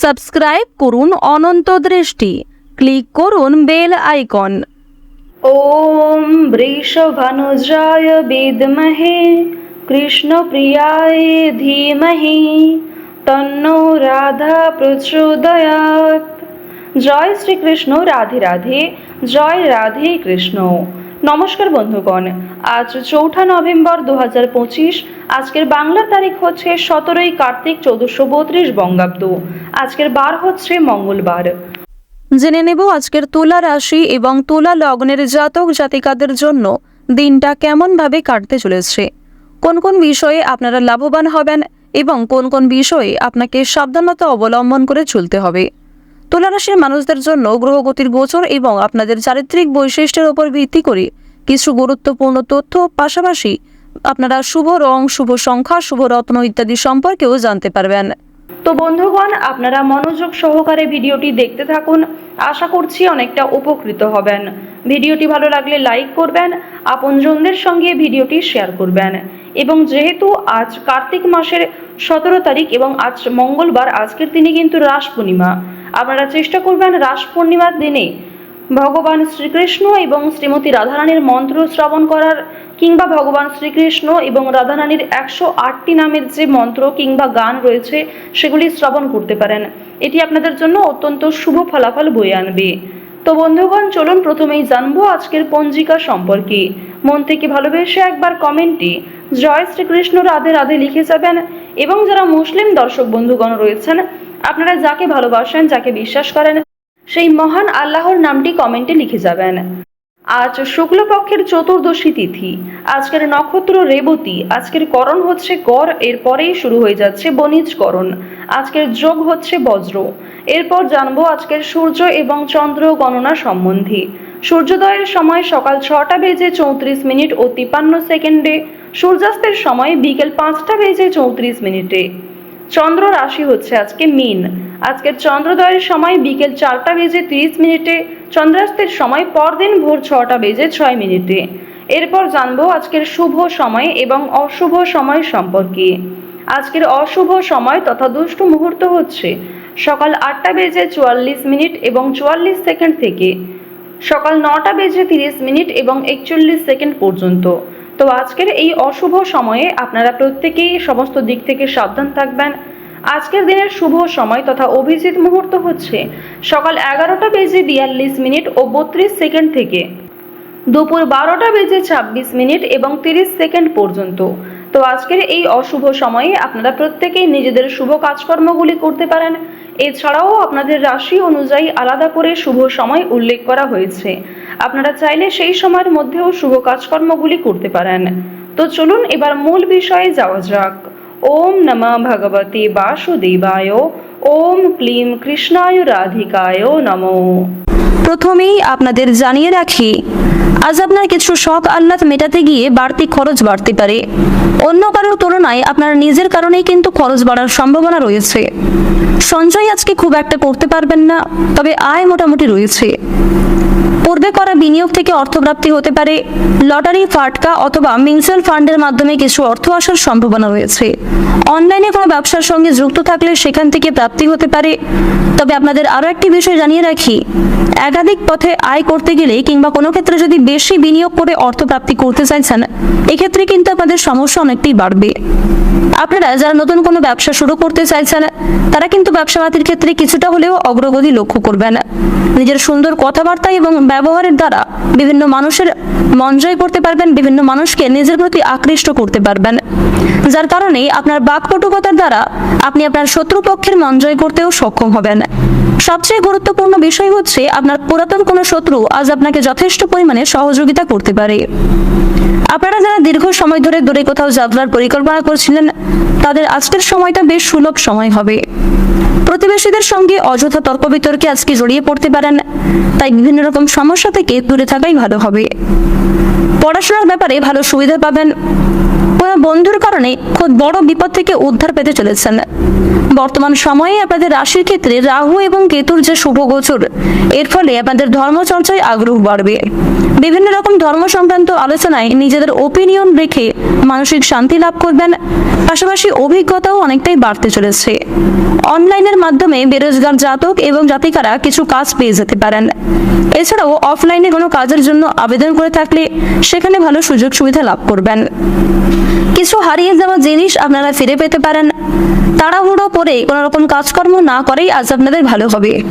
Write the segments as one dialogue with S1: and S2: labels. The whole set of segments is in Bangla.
S1: সাবস্ক্রাইব করুন অনন্ত দৃষ্টি। ক্লিক করুন বেল আইকন।
S2: ওম বৃষভানুজায় বিদমহে, কৃষ্ণপ্রিয়ায় ধীমহি তন্নো রাধা প্রচুদয়াত। জয় শ্রীকৃষ্ণ, রাধে রাধে, জয় রাধে কৃষ্ণ। নমস্কার বন্ধুগণ। আজ চৌঠা নভেম্বর দু আজকের বাংলা তারিখ হচ্ছে সতেরোই কার্তিক চৌদ্দশো বত্রিশ বঙ্গাব্দ। আজকের বার হচ্ছে মঙ্গলবার।
S1: জেনে নেব আজকের তুলা রাশি এবং তুলা লগ্নের জাতক জাতিকাদের জন্য দিনটা কেমনভাবে কাটতে চলেছে। কোন কোন বিষয়ে আপনারা লাভবান হবেন এবং কোন কোন বিষয়ে আপনাকে সাবধানতা অবলম্বন করে চলতে হবে। তুলা রাশির মানুষদের জন্য গ্রহগতির গোচর এবং আপনাদের চারিত্রিক বৈশিষ্ট্যের উপর ভিত্তি করে কিছু গুরুত্বপূর্ণ তথ্য, পাশাপাশি আপনারা শুভ রং, শুভ সংখ্যা, শুভ রত্ন ইত্যাদি সম্পর্কেও জানতে পারবেন।
S2: তো বন্ধুগণ, আপনারা মনোযোগ সহকারে ভিডিওটি দেখতে থাকুন। আশা করছি অনেকটা উপকৃত হবেন। ভিডিওটি ভালো লাগলে লাইক করবেন, আপনজনদের সঙ্গে ভিডিওটি শেয়ার করবেন। এবং যেহেতু আজ কার্তিক মাসের সতেরো তারিখ এবং আজ মঙ্গলবার, আজকের দিনে কিন্তু রাস পূর্ণিমা। আপনারা চেষ্টা করবেন রাস পূর্ণিমার দিনে ভগবান শ্রীকৃষ্ণ এবং শ্রীমতী রাধারানীর মন্ত্র শ্রবণ করার, কিংবা ভগবান শ্রীকৃষ্ণ এবং রাধারানীর একশো আটটি নামের যে মন্ত্র কিংবা গান রয়েছে, সেগুলি শ্রবণ করতে পারেন। এটি আপনাদের জন্য অত্যন্ত শুভ ফলাফল বয়ে আনবে। তো বন্ধুগণ, চলুন প্রথমেই জানব আজকের পঞ্জিকা সম্পর্কে। মন থেকে ভালোবেসে একবার কমেন্টে জয় শ্রীকৃষ্ণ, রাধে রাধে লিখে যাবেন, এবং যারা মুসলিম দর্শক বন্ধুগণ রয়েছেন আপনারা যাকে ভালোবাসেন, যাকে বিশ্বাস করেন, সেই মহান আল্লাহর নামটি কমেন্টে লিখে যাবেন। আজ শুক্লপক্ষের চতুর্দশী তিথি, আজকের নক্ষত্র রেবতী, আজকের করণ হচ্ছে কর এরপরেই শুরু হয়ে যাচ্ছে বনিজ করণ, আজকের যোগ হচ্ছে বজ্র। এরপর জানব আজকের সূর্য এবং চন্দ্র গণনা সম্বন্ধে। সূর্যোদয়ের সময় সকাল ছটা বেজে চৌত্রিশ মিনিট ও তিপান্ন সেকেন্ডে, সূর্যাস্তের সময় বিকেল পাঁচটা বেজে চৌত্রিশ মিনিটে। চন্দ্র রাশি হচ্ছে আজকে মিন। আজকের চন্দ্রোদয়ের সময় বিকেল চারটা বেজে তিরিশ মিনিটে, চন্দ্রাস্তের সময় পরদিন ভোর ছটা বেজে ছয় মিনিটে। এরপর জানব আজকের শুভ সময় এবং অশুভ সময় সম্পর্কে। আজকের অশুভ সময় তথা দুষ্টু মুহূর্ত হচ্ছে সকাল আটটা বেজে চুয়াল্লিশ মিনিট এবং চুয়াল্লিশ সেকেন্ড থেকে। সকাল নটা বেজে তিরিশ মিনিট এবং একচল্লিশ সেকেন্ড পর্যন্ত। তো আজকের এই অশুভ সময়ে আপনারা প্রত্যেকেই সমস্ত দিক থেকে সাবধান থাকবেন। আজকের দিনের শুভ সময় তথা অভিজিৎ মুহূর্ত হচ্ছে সকাল এগারোটা বেজে বিয়াল্লিশ মিনিট ও বত্রিশ সেকেন্ড থেকে। দুপুর বারোটা বেজে ছাব্বিশ মিনিট এবং তিরিশ সেকেন্ড পর্যন্ত। তো আজকের এই অশুভ সময়ে আপনারা প্রত্যেকেই নিজেদের শুভ কাজকর্মগুলি করতে পারেন। এছাড়াও আপনাদের রাশি অনুযায়ী আলাদা করে শুভ সময় উল্লেখ করা হয়েছে। আপনারা চাইলে সেই সময়ের মধ্যেও শুভ কাজকর্মগুলি করতে পারেন। তো চলুন এবার মূল বিষয়ে যাওয়া যাক। ওম নমঃ ভগবতে বাসুদেবায়, ওম ক্লিম কৃষ্ণায় রাধিকায় নমঃ।
S1: প্রথমেই আপনাদের জানিয়ে রাখি আজ আপনার কিছু শখ আহ্লাদ মেটাতে গিয়ে বাড়তি খরচ বাড়তে পারে। অন্য কারোর তুলনায় আপনার নিজের কারণেই কিন্তু খরচ বাড়ার সম্ভাবনা রয়েছে। সঞ্চয় আজকে খুব একটা করতে পারবেন না, তবে আয় মোটামুটি রয়েছে। পূর্বে করা বিনিয়োগ থেকে অর্থপ্রাপ্তি হতে পারে, লটারি, ফাটকা অথবা মিউচুয়াল ফান্ডের মাধ্যমে কিছু অর্থ আসার সম্ভাবনা রয়েছে। অনলাইনে কোনো ব্যবসার সঙ্গে যুক্ত থাকলে সেখান থেকে প্রাপ্তি হতে পারে। তবে আপনাদের আরও একটি বিষয় জানিয়ে রাখি, একাধিক পথে আয় করতে গেলে কিংবা কোনো ক্ষেত্রে যদি বেশি বিনিয়োগ করে অর্থ প্রাপ্তি করতে চাইছেন, এক্ষেত্রে কিন্তু আপনাদের সমস্যা অনেকটাই বাড়বে। আপনারা যারা নতুন কোনো ব্যবসা শুরু করতে চাইছেন, তারা কিন্তু ব্যবসাপাতির ক্ষেত্রে কিছুটা হলেও অগ্রগতি লক্ষ্য করবেন। নিজের সুন্দর কথাবার্তা এবং ব্যবহারের দ্বারা বিভিন্ন মানুষের মন জয় করতে পারবেন, বিভিন্ন মানুষকে নিজের প্রতি আকৃষ্ট করতে পারবেন। যার কারণে আপনার বাকপটুকতার দ্বারা আপনি আপনার শত্রুপক্ষের মন জয় করতেও সক্ষম হবেন। সবচেয়ে গুরুত্বপূর্ণ বিষয় হচ্ছে আপনার পুরাতন কোনো শত্রু আজ আপনাকে যথেষ্ট পরিমাণে সহযোগিতা করতে পারে। আপনারা যারা দীর্ঘ সময় ধরে দূরে কোথাও যাত্রার পরিকল্পনা করছিলেন, তাদের আজকের সময়টা বেশ সুলভ সময় হবে। প্রতিবেশীদের সঙ্গে অযথা তর্ক বিতর্কে আজকে জড়িয়ে পড়তে পারেন, তাই বিভিন্ন রকম সমস্যা থেকে দূরে থাকাই ভালো হবে। পড়াশোনার ব্যাপারে ভালো সুবিধা পাবেন। বন্ধুর কারণে খুব বড় বিপদ থেকে উদ্ধার পেতে চলেছেন। বর্তমান সময়ে আপনাদের রাশির ক্ষেত্রে রাহু এবং কেতুর যে শুভ গোচর এর ফলে আপনাদের ধর্মচর্চায় আগ্রহ বাড়বে। বিভিন্ন রকম ধর্ম সংক্রান্ত আলোচনায় নিজেদের ওপিনিয়ন রেখে মানসিক শান্তি লাভ করবেন। পাশাপাশি অভিজ্ঞতাও অনেকটাই বাড়তে চলেছে। অনলাইনের মাধ্যমে বেরোজগার জাতক এবং জাতিকারা কিছু কাজ পেয়ে যেতে পারেন। এছাড়াও অফলাইনে কোনো কাজের জন্য আবেদন করে থাকলে সেখানে ভালো সুযোগ সুবিধা লাভ করবেন। কিছু হারিয়ে যাওয়া জিনিস আপনারা ফিরে পেতে পারেন। তাড়াহুড়ো করে কোনো রকম কাজকর্ম না করেই আজ আপনাদের ভালো হবে।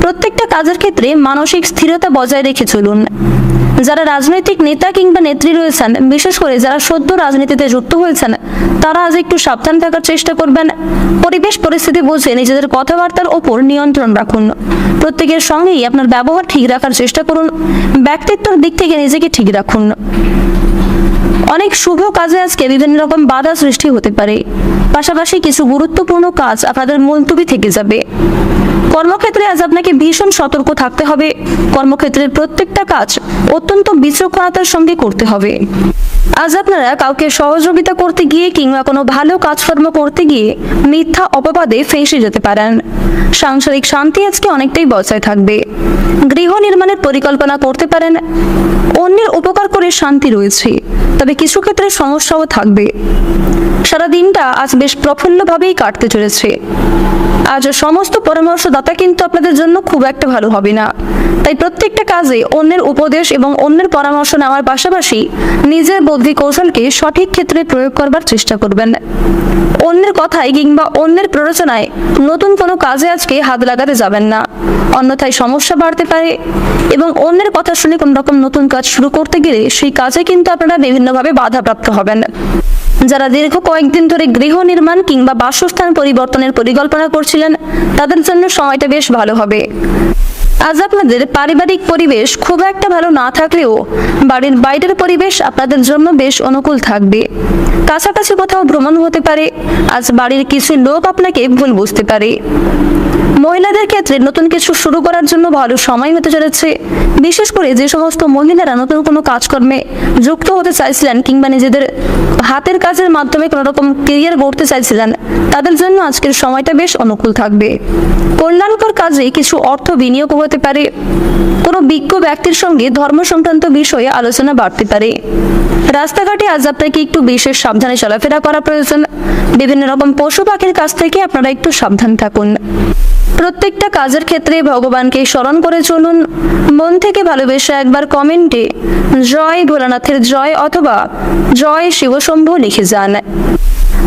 S1: প্রত্যেকটা কাজের ক্ষেত্রে মানসিক স্থিরতা বজায় রেখে চলুন। যারা রাজনৈতিক নেতা কিংবা নেত্রী রয়েছেন, বিশেষ করে যারা সদ্য রাজনীতিতে যুক্ত হয়েছেন, তারা আজ একটু সাবধান থাকার চেষ্টা করবেন। পরিবেশ পরিস্থিতি বুঝে নিজেদের কথাবার্তার ওপর নিয়ন্ত্রণ রাখুন। প্রত্যেকের সঙ্গেই আপনার ব্যবহার ঠিক রাখার চেষ্টা করুন। ব্যক্তিত্বের দিক থেকে নিজেকে ঠিক রাখুন। অনেক শুভ কাজে আজকে বিভিন্ন রকম বাধা সৃষ্টি হতে পারে। পাশাপাশি কিছু গুরুত্বপূর্ণ কাজ আপনাদের মুলতুবি থেকে যাবে। কর্মক্ষেত্রে আজ আপনাকে ভীষণ সতর্ক থাকতে হবে। কর্মক্ষেত্রের প্রত্যেকটা কাজ অত্যন্ত বিচক্ষণতার সঙ্গে করতে হবে। আজ আপনারা কাউকে সহযোগিতা করতে গিয়ে কিংবা কোনো ভালো কাজকর্ম করতে গিয়ে মিথ্যা অপবাদে ফেঁসে যেতে পারেন। সাংসারিক শান্তি আজকে অনেকটাই বজায় থাকবে। গৃহ নির্মাণের পরিকল্পনা করতে পারেন। অন্যের উপকার করে শান্তি রয়েছে। তবে কিছু ক্ষেত্রে সমস্যাও থাকবে। সারা দিনটা আজ বেশ প্রফুল্লভাবেই কাটতে চলেছে। আজ সমস্ত পরামর্শদাতা কিন্তু আপনাদের জন্য খুব একটা ভালো হবে না। তাই প্রত্যেকটা কাজে অন্যের উপদেশ এবং অন্যের পরামর্শ নেওয়ার পাশাপাশি নিজের বুদ্ধি কৌশলকে সঠিক ক্ষেত্রে প্রয়োগ করবার চেষ্টা করবেন। অন্যের কথায় কিংবা অন্যের প্ররোচনায় নতুন কোনো কাজে আজকে হাত লাগাতে যাবেন না। অন্যথায় সমস্যা বাড়তে পারে এবং অন্যের কথা শুনে কোনো রকম নতুন কাজ শুরু করতে গেলে সেই কাজে কিন্তু আপনারা বিভিন্নভাবে বাধাপ্রাপ্ত হবেন। যারা দীর্ঘ কয়েকদিন ধরে গৃহ নির্মাণ কিংবা বাসস্থান পরিবর্তনের পরিকল্পনা করছিলেন, তাদের জন্য সময়টা বেশ ভালো হবে। আজ আপনাদের পারিবারিক পরিবেশ খুব একটা ভালো না থাকলেও বাড়ির বাইরের পরিবেশ আপনাদের জন্য বেশ অনুকূল থাকবে। কাছাকাছি কোথাও ভ্রমণ হতে পারে, আজ বাড়ির কিছু লোক আপনাকে ভুল বুঝতে পারে। মহিলাদের ক্ষেত্রে নতুন কিছু শুরু করার জন্য ভালো সময় হতে চলেছে। বিশেষ করে যে সমস্ত মহিলারা নতুন কোনো কাজকর্মে যুক্ত হতে চাইছিলেন কিংবা নিজেদের হাতের কাজের মাধ্যমে কোনো রকম কেরিয়ার গড়তে চাইছিলেন, তাদের জন্য আজকের সময়টা বেশ অনুকূল থাকবে। কল্যাণকর কাজে কিছু অর্থ বিনিয়োগ হতে পারে। কোনো বিজ্ঞ ব্যক্তির সঙ্গে ধর্ম সংক্রান্ত বিষয়ে আলোচনা বাড়তে পারে। রাস্তাঘাটে আজ আপনাকে একটু বিশেষ সাবধানে চলাফেরা করা প্রয়োজন। বিভিন্ন রকম পশু পাখির কাছ থেকে আপনারা একটু সাবধান থাকুন। প্রত্যেকটা কাজের ক্ষেত্রে ভগবানকে স্মরণ করে চলুন। মন থেকে ভালোবেসে একবার কমেন্টে জয় ভোলানাথের জয় অথবা জয় শিবশম্ভু লিখে যান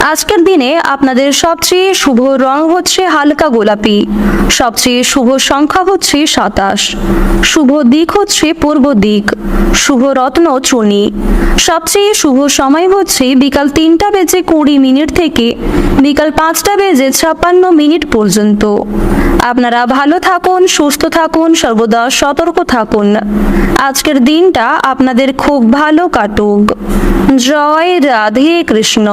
S1: আজকের দিনে আপনাদের সবচেয়ে শুভ রং হচ্ছে হালকা গোলাপি। সবচেয়ে শুভ সংখ্যা হচ্ছে সাতাশ। শুভ দিক হচ্ছে পূর্ব দিক। শুভ রত্ন চুনি। সবচেয়ে শুভ সময় হচ্ছে বিকাল তিনটা বেজে কুড়ি মিনিট থেকে বিকাল পাঁচটা বেজে ছাপ্পান্ন মিনিট পর্যন্ত। আপনারা ভালো থাকুন, সুস্থ থাকুন, সর্বদা সতর্ক থাকুন। আজকের দিনটা আপনাদের খুব ভালো কাটুক। জয় রাধে কৃষ্ণ।